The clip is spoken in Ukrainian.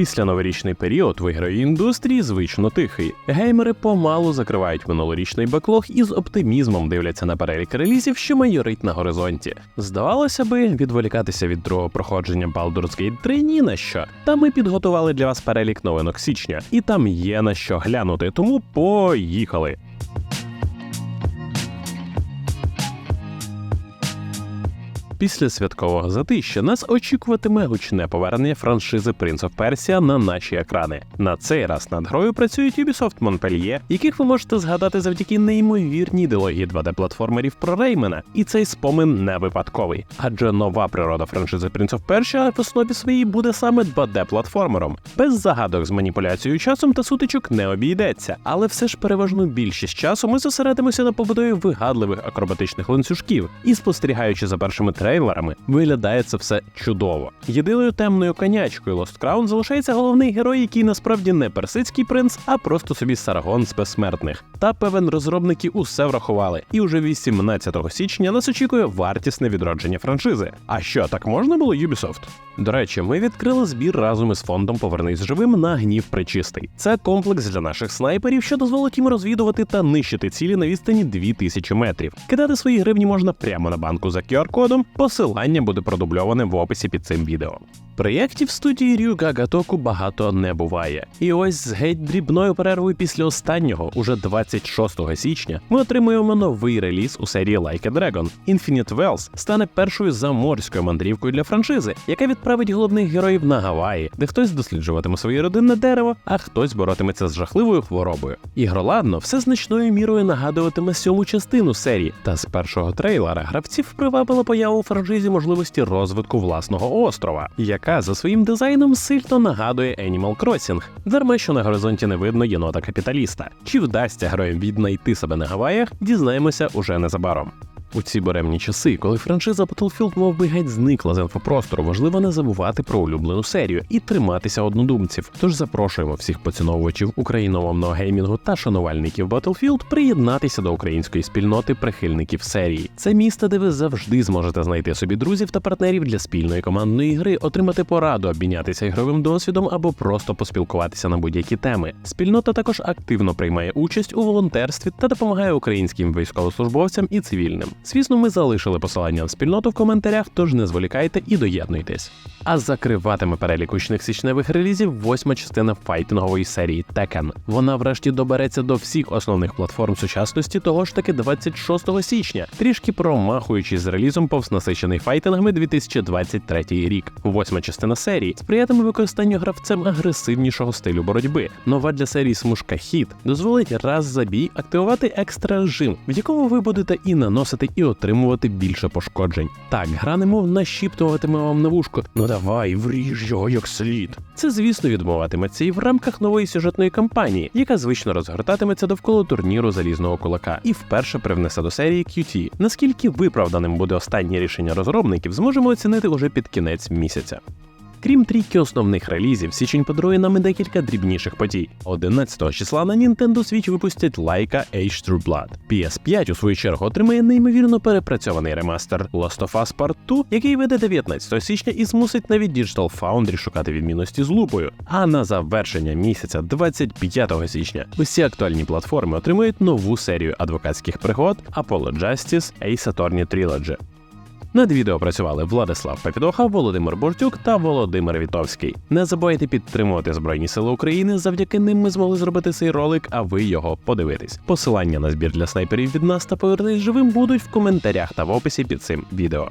Після новорічний період в ігровій індустрії звично тихий. Геймери помалу закривають минулорічний беклог і з оптимізмом дивляться на перелік релізів, що майорить на горизонті. Здавалося би, відволікатися від другого проходження Baldur's Gate 3 ні на що. Та ми підготували для вас перелік новинок січня, і там є на що глянути, тому поїхали. Після святкового затища нас очікуватиме гучне повернення франшизи Prince of Persia на наші екрани. На цей раз над грою працюють Ubisoft Montpellier, яких ви можете згадати завдяки неймовірній ідеології 2D-платформерів про Реймена. І цей спомин не випадковий, адже нова природа франшизи Prince of Persia в основі своїй буде саме 2D-платформером. Без загадок з маніпуляцією часом та сутичок не обійдеться, але все ж переважну більшість часу ми зосередимося на побудові вигадливих акробатичних ланцюжків і спостерігаючи за першими трейлерами, виглядає це все чудово. Єдиною темною конячкою Lost Crown залишається головний герой, який насправді не персидський принц, а просто собі Саргон з безсмертних. Та певен розробники усе врахували. І уже 18 січня нас очікує вартісне відродження франшизи. А що так можна було Ubisoft? До речі, ми відкрили збір разом із фондом Повернись живим на гнів причистий. Це комплекс для наших снайперів, що дозволить їм розвідувати та нищити цілі на відстані 2000 метрів. Кидати свої гривні можна прямо на банку за QR-кодом. Посилання буде продубльоване в описі під цим відео. Проєктів студії Рюга Гатоку багато не буває. І ось з геть дрібною перервою після останнього, уже 26 січня, ми отримуємо новий реліз у серії Like a Dragon. Infinite Wells стане першою заморською мандрівкою для франшизи, яка відправить головних героїв на Гаваї, де хтось досліджуватиме своє родинне дерево, а хтось боротиметься з жахливою хворобою. Ігроладно все значною мірою нагадуватиме сьому частину серії, та з першого трейлера гравців привабила поява у франшизі можливості розвитку власного острова, яка за своїм дизайном сильно нагадує Animal Crossing. Дарма, що на горизонті не видно єнота капіталіста. Чи вдасться героям віднайти себе на Гаваях, дізнаємося уже незабаром. У ці буремні часи, коли франшиза Battlefield мов би геть зникла з інфопростору, важливо не забувати про улюблену серію і триматися однодумців. Тож запрошуємо всіх поціновувачів україномовного геймінгу та шанувальників Battlefield приєднатися до української спільноти прихильників серії. Це місце, де ви завжди зможете знайти собі друзів та партнерів для спільної командної гри, отримати пораду, обмінятися ігровим досвідом або просто поспілкуватися на будь-які теми. Спільнота також активно приймає участь у волонтерстві та допомагає українським військовослужбовцям і цивільним. Звісно, ми залишили посилання на спільноту в коментарях, тож не зволікайте і доєднуйтесь. А закриватиме перелік учних січневих релізів восьма частина файтингової серії Tekken. Вона врешті добереться до всіх основних платформ сучасності того ж таки 26 січня, трішки промахуючись з релізом повз насичений файтингами 2023 рік. Восьма частина серії сприятиме використанню гравцем агресивнішого стилю боротьби. Нова для серії смужка хід дозволить раз за бій активувати екстра режим, в якому ви будете і наносити і отримувати більше пошкоджень. Так, гра немов нашіптуватиме вам на вушко. Ну давай, вріж його як слід. Це, звісно, відбуватиметься і в рамках нової сюжетної кампанії, яка звично розгортатиметься довкола турніру залізного кулака і вперше привнесе до серії QT. Наскільки виправданим буде останнє рішення розробників, зможемо оцінити уже під кінець місяця. Крім трійки основних релізів, січень подарує нам і декілька дрібніших подій. 11 числа на Nintendo Switch випустять Laika Age True Blood. PS5 у свою чергу отримає неймовірно перепрацьований ремастер Last of Us Part 2, який вийде 19 січня і змусить навіть Digital Foundry шукати відмінності з лупою. А на завершення місяця, 25 січня, усі актуальні платформи отримують нову серію адвокатських пригод Apollo Justice Ace Attorney Trilogy. Над відео працювали Владислав Папідоха, Володимир Бортюк та Володимир Вітовський. Не забувайте підтримувати Збройні Сили України. Завдяки ним ми змогли зробити цей ролик, а ви його подивитесь. Посилання на збір для снайперів від нас та повернись живим будуть в коментарях та в описі під цим відео.